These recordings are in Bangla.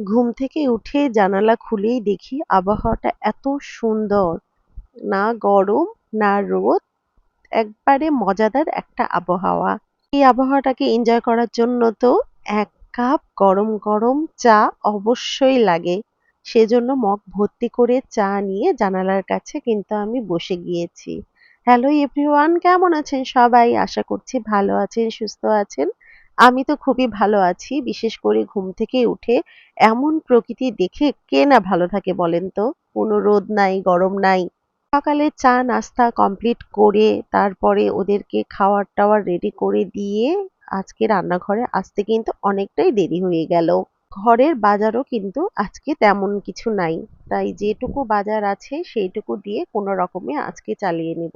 ঘুম থেকে উঠে জানালা খুলেই দেখি আবহাওয়াটা এত সুন্দর। না গরম, না রোদ, একবারে মজাদার একটা আবহাওয়া। এই আবহাওয়াটাকে এনজয় করার জন্য তো এক কাপ গরম গরম চা অবশ্যই লাগে। সেজন্য মগ ভর্তি করে চা নিয়ে জানালার কাছে কিন্তু আমি বসে গিয়েছি। হ্যালো এভরিওয়ান কেমন আছেন সবাই? আশা করছি ভালো আছেন, সুস্থ আছেন। আমি তো খুবই ভালো আছি। বিশেষ করে ঘুম থেকে উঠে এমন প্রকৃতি দেখে কে না ভালো থাকে বলেন তো? কোনো রোদ নাই, গরম নাই। সকালে চা নাস্তা কমপ্লিট করে তারপরে ওদেরকে খাওয়ার টাওয়ার রেডি করে দিয়ে আজকে রান্নাঘরে আসতে কিন্তু অনেকটাই দেরি হয়ে গেল। ঘরের বাজারও কিন্তু আজকে তেমন কিছু নাই। তাই যেটুকু বাজার আছে সেইটুকু দিয়ে কোনো রকমে আজকে চালিয়ে নেব।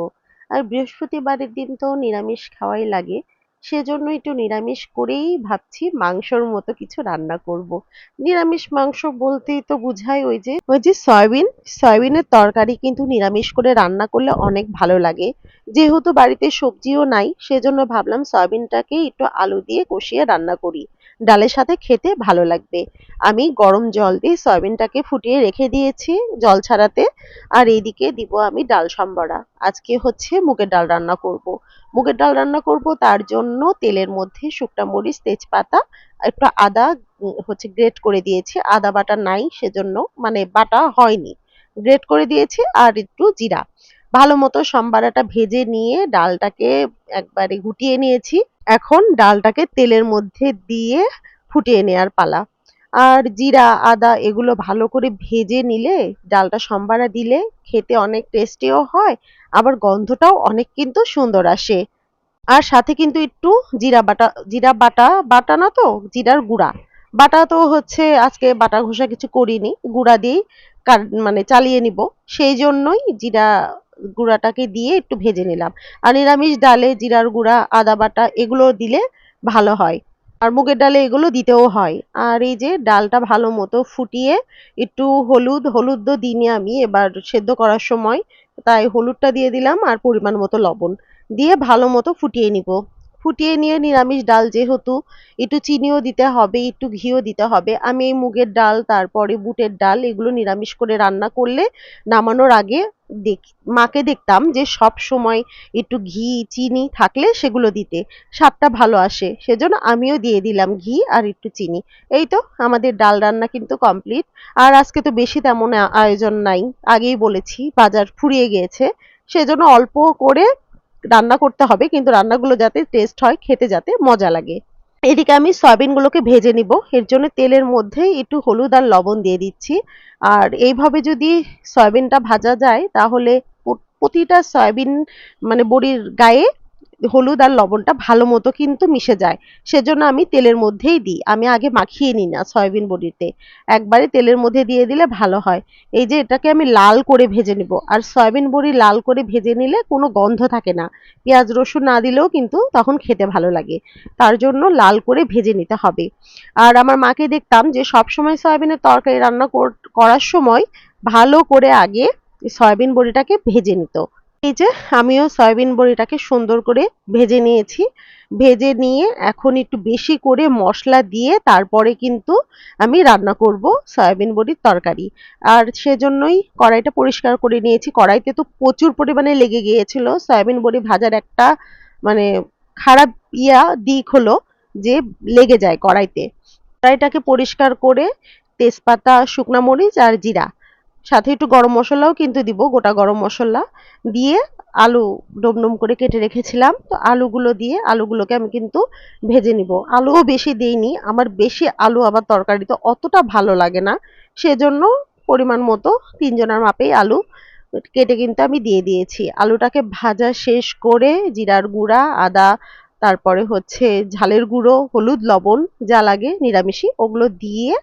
আর বৃহস্পতিবারের দিন তো নিরামিষ খাওয়াই লাগে। সেজন্য একটু নিরামিষ করেই ভাবছি মাংসর মতো কিছু রান্না করব। নিরামিষ মাংস বলতেই তো বুঝায় ওই যে ওই যে সয়াবিন, সয়াবিনের তরকারি কিন্তু নিরামিষ করে রান্না করলে অনেক ভালো লাগে যেহেতু বাড়িতে সবজিও নাই, সেজন্য ভাবলাম সয়াবিনটাকে একটু আলু দিয়ে কষিয়ে রান্না করি ডালের সাথে খেতে ভালো লাগবে। আমি গরম জল দিয়ে সয়াবিনটাকে ফুটিয়ে রেখে দিয়েছি জল ছাড়াতে। আর এইদিকে দিব আমি ডাল সম্বরা। আজকে হচ্ছে মুগের ডাল রান্না করব। মুগের ডাল রান্না করব তার জন্য তেলের মধ্যে শুকনা মরিচ, তেজপাতা, একটু আদা হচ্ছে গ্রেট করে দিয়েছি। আদা বাটা নাই সেজন্য মানে বাটা হয়নি। গ্রেট করে দিয়েছি আর একটু জিরা। ভালো মতো সম্বারাটা ভেজে নিয়ে ডালটাকে একবারে গুটিয়ে নিয়েছি। এখন ডালটাকে তেলের মধ্যে দিয়ে ফুটিয়ে নেওয়ার পালা। আর জিরা, আদা এগুলো ভালো করে ভেজে নিলে ডালটা সম্বারা দিলে খেতে অনেক টেস্টিও হয়, আবার গন্ধটাও অনেক কিন্তু সুন্দর আসে। আর সাথে কিন্তু একটু জিরা বাটা জিরা বাটা বাটা না তো, জিরার গুঁড়া। বাটা তো হচ্ছে আজকে বাটা ঘষা কিছু করিনি, গুঁড়া দিয়েই মানে চালিয়ে নিব। সেই জন্যই জিরা গুঁড়াটাকে দিয়ে একটু ভেজে নিলাম। আর নিরামিষ ডালে জিরার গুঁড়া, আদা বাটা এগুলো দিলে ভালো হয়। আর মুগের ডালে এগুলো দিতেও হয়। আর এই যে ডালটা ভালো মতো ফুটিয়ে একটু হলুদ হলুদ তো দিইনি আমি, এবার সেদ্ধ করার সময় তাই হলুদটা দিয়ে দিলাম আর পরিমাণ মতো লবণ। দিয়ে ভালো মতো ফুটিয়ে নিব। ফুটিয়ে নিয়ে নিরামিষ ডাল যেহেতু, একটু চিনিও দিতে হবে, একটু ঘিও দিতে হবে। আমি এই মুগের ডাল, তারপরে বুটের ডাল, এগুলো নিরামিষ করে রান্না করলে নামানোর আগে দেখ, মাকে দেখতাম যে সব সময় একটু ঘি, চিনি থাকলে সেগুলো দিতে। স্বাদটা ভালো আসে, সেজন্য আমিও দিয়ে দিলাম ঘি আর একটু চিনি। এই তো আমাদের ডাল রান্না কিন্তু কমপ্লিট। আর আজকে তো বেশি তেমন আয়োজন নাই, আগেই বলেছি, বাজার ফুরিয়ে গিয়েছে। সেজন্য অল্প করে রান্না করতে হবে, কিন্তু রান্নাগুলো যাতে টেস্ট হয়, খেতে যাতে মজা লাগে। এদিকে আমি সয়াবিনগুলোকে ভেজে নিব। এর জন্য তেলের মধ্যে একটু হলুদ আর লবণ দিয়ে দিচ্ছি। আর এইভাবে যদি সয়াবিনটা ভাজা যায়, তাহলে প্রতিটা সয়াবিন মানে বড়ির গায়ে হলুদ আর লবণটা ভালো মতো কিন্তু মিশে যায়। সেজন্য আমি তেলের মধ্যেই দিই। আমি আগে মাখিয়ে নিই না সয়াবিন বড়িতে। একবারে তেলের মধ্যে দিয়ে দিলে ভালো হয়। এই যে এটাকে আমি লাল করে ভেজে নিব। আর সয়াবিন বড়ি লাল করে ভেজে নিলে কোনো গন্ধ থাকে না। পেঁয়াজ রসুন না দিলেও কিন্তু তখন খেতে ভালো লাগে। তার জন্য লাল করে ভেজে নিতে হবে। আর আমার মাকে দেখতাম যে সব সময় সয়াবিনের তরকারি রান্না করার সময় ভালো করে আগে সয়াবিন বড়িটাকে ভেজে নিত। এই যে আমিও সয়াবিন বড়িটাকে সুন্দর করে ভেজে নিয়েছি। ভেজে নিয়ে এখন একটু বেশি করে মশলা দিয়ে তারপরে কিন্তু আমি রান্না করব সয়াবিন বড়ির তরকারি। আর সেজন্যই কড়াইটা পরিষ্কার করে নিয়েছি। কড়াইতে তো প্রচুর পরিমাণে লেগে গিয়েছিল। সয়াবিন বড়ি ভাজার একটা মানে খারাপ ইয়া দিক হলো যে লেগে যায় কড়াইতে। কড়াইটাকে পরিষ্কার করে তেজপাতা, শুকনা মরিচ আর জিরা। সাথে একটু গরম মশলাও কিন্তু দিব, গোটা গরম মশলা দিয়ে আলু ডুম করে কেটে রেখেছিলাম। তো আলুগুলো দিয়ে আলুগুলোকে আমি কিন্তু ভেজে নিব। আলুও বেশি দিইনি, আমার বেশি আলু আবার তরকারিতে অতটা ভালো লাগে না। সেজন্য পরিমাণ মতো তিনজনের মাপেই আলু কেটে কিন্তু আমি দিয়ে দিয়েছি। আলুটাকে ভাজা শেষ করে জিরার গুঁড়া, আদা তারপরে হচ্ছে ঝালের গুঁড়ো, হলুদ, লবণ যা লাগে নিরামিষি ওগুলো দিয়ে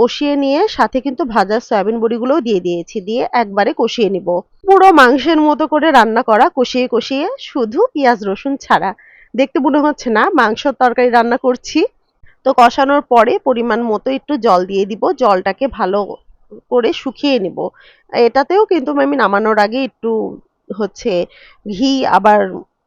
কষিয়ে নিয়ে সাথে কিন্তু ভাজা সয়াবিন বড়িগুলোও দিয়ে দিয়েছি, দিয়ে একবারে কষিয়ে নিব। পুরো মাংসের মতো করে রান্না করা, কষিয়ে কষিয়ে শুধু পেঁয়াজ, রসুন ছাড়া। দেখতে মনে হচ্ছে না মাংসর তরকারি রান্না করছি। তো কষানোর পরে পরিমাণ মতো একটু জল দিয়ে দিব, জলটাকে ভালো করে শুকিয়ে নিব। এটাতেও কিন্তু আমি নামানোর আগে একটু হচ্ছে ঘি, আবার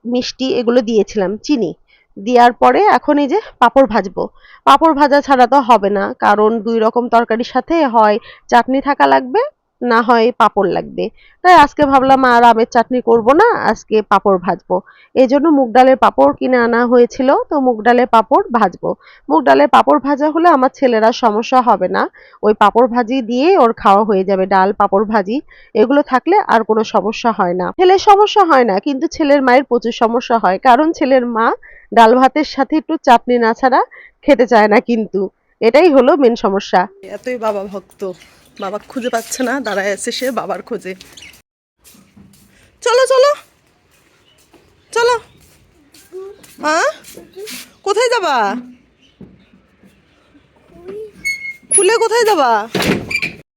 মিষ্টি এগুলো দিয়েছিলাম, চিনি। দেওয়ার পরে এখন এই যে পাঁপড় ভাজবো। পাঁপড় ভাজা ছাড়া তো হবে না, কারণ দুই রকম তরকারির সাথে হয়। চাটনি থাকা লাগবে না হয় পাপড় লাগবে। তাই আজকে ভাবলাম আর আমের চাটনি করব না, আজকে পাপড় ভাজবো। এই জন্য মুগ ডালের পাপড় কিনে আনা হয়েছিল, তো মুগ ডালের পাপড় ভাজবো। মুগ ডালের পাঁপড় ভাজা হলে আমার ছেলেরা সমস্যা হবে না। ওই পাপড় ভাজি দিয়ে ওর খাওয়া হয়ে যাবে, ডাল, পাঁপড় ভাজি। এগুলো থাকলে আর কোনো সমস্যা হয় না। ছেলের সমস্যা হয় না, কিন্তু ছেলের মায়ের প্রচুর সমস্যা হয়, কারণ ছেলের মা ডাল ভাতের সাথে একটু চাটনি না ছাড়া খেতে চায় না কিন্তু। এটাই হলো মেন সমস্যা। এতই বাবা ভক্ত। বাবা খুঁজে পাচ্ছে না, দাঁড়ায় আছে সে, বাবার খোঁজে। চলো চলো। চলো। হ্যাঁ কোথায় যাবা? খুলে কোথায় যাবা?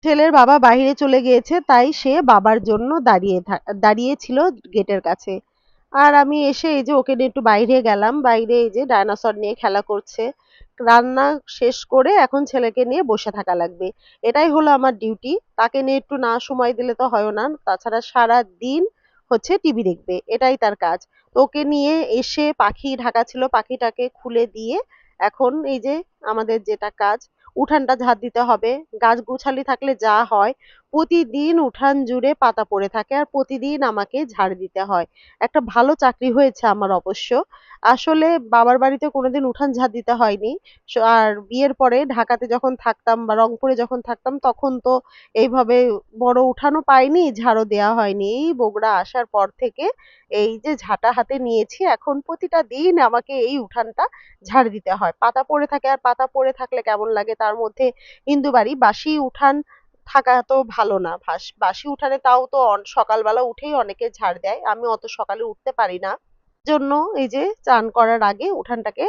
ছেলের বাবা বাইরে চলে গিয়েছে, তাই সে বাবার জন্য দাঁড়িয়ে দাঁড়িয়েছিল গেটের কাছে। আর আমি এসে এই যে ওকে নিয়ে একটু বাইরে গেলাম, বাইরে এই যে ডায়নোসর নিয়ে খেলা করছে। রান্না শেষ করে এখন ছেলেকে নিয়ে বসে থাকা লাগবে। এটাই হলো আমার ডিউটি তাকে নিয়ে একটু না সময় দিলে তো হয় না। তাছাড়া সারা দিন হচ্ছে টিভি দেখবে। এটাই তার কাজ। তো ওকে নিয়ে এসে পাখি, ঢাকা ছিল পাখিটাকে খুলে দিয়ে এখন এই যে আমাদের যেটা কাজ, উঠানটা ঝাড় দিতে হবে। গাছ গোছালি থাকলে যা হয় প্রতিদিন উঠান জুড়ে পাতা পড়ে থাকে আর প্রতিদিন আমাকে ঝাড় দিতে হয়। একটা ভালো চাকরি হয়েছে আমার অবশ্য। আসলে বাবার বাড়িতে কোনোদিন উঠান ঝাড় দিতে হয়নি। আর বিয়ের পরে ঢাকাতে যখন থাকতাম বা রংপুরে যখন থাকতাম তখন তো এইভাবে বড় উঠানও পাইনি, ঝাড়ও দেওয়া হয়নি। এই বগুড়া আসার পর থেকে এই যে ঝাঁটা হাতে নিয়েছি, এখন প্রতিটা দিন আমাকে এই উঠানটা ঝাড় দিতে হয়। পাতা পড়ে থাকে আর পাতা পড়ে থাকলে কেমন লাগে? তার মধ্যে হিন্দু বাড়ি বাসি উঠান থাকা তো ভালো না। বাসি উঠানে তাও তো সকালবেলা উঠেই অনেকে ঝাড় দেয়। আমি অত সকালে উঠতে পারি না। জন্য এই যে চান করার আগে উঠানটাকে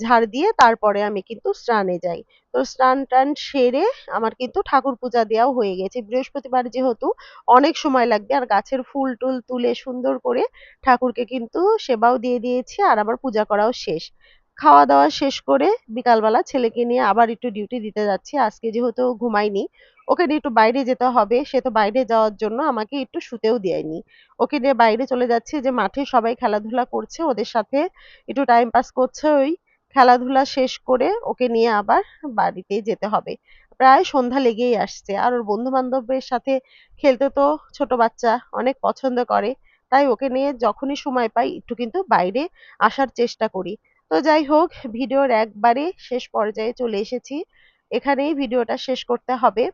ঝাড় দিয়ে তারপরে আমি কিন্তু স্নানে যাই। তো স্নান টান সেরে আমার কিন্তু ঠাকুর পূজা দেওয়াও হয়ে গেছে। বৃহস্পতিবার যেহেতু অনেক সময় লাগবে, আর গাছের ফুল টুল তুলে সুন্দর করে ঠাকুরকে কিন্তু সেবাও দিয়ে দিয়েছি, আর আমার পূজা করাও শেষ। খাওয়া দাওয়া শেষ করে বিকালবেলা ছেলেকে নিয়ে আবার একটু ডিউটি দিতে যাচ্ছি। আজকে যেহেতু ঘুমাইনি ওকে নিয়ে একটু বাইরে যেতে হবে। সে তো বাইরে যাওয়ার জন্য আমাকে একটু শুতেও দেয়নি। ওকে নিয়ে বাইরে চলে যাচ্ছি যে মাঠে সবাই খেলাধুলা করছে, ওদের সাথে একটু টাইম পাস করছে ওই খেলাধুলা শেষ করে ওকে নিয়ে আবার বাড়িতে যেতে হবে। প্রায় সন্ধ্যা লেগেই আসছে। আর ওর বন্ধু বান্ধবের সাথে খেলতে তো ছোট বাচ্চা অনেক পছন্দ করে। তাই ওকে নিয়ে যখনই সময় পাই একটু কিন্তু বাইরে আসার চেষ্টা করি। তো যাই হোক, ভিডিওর একবারে শেষ পর্যায়ে চলে এসেছি। এখানেই ভিডিওটা শেষ করতে হবে।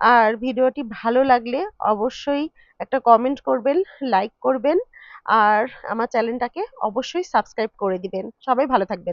আর ভিডিওটি ভালো লাগলে অবশ্যই একটা কমেন্ট করবেন লাইক করবেন, আর আমার চ্যানেলটাকে অবশ্যই সাবস্ক্রাইব করে দিবেন। সবাই ভালো থাকবেন।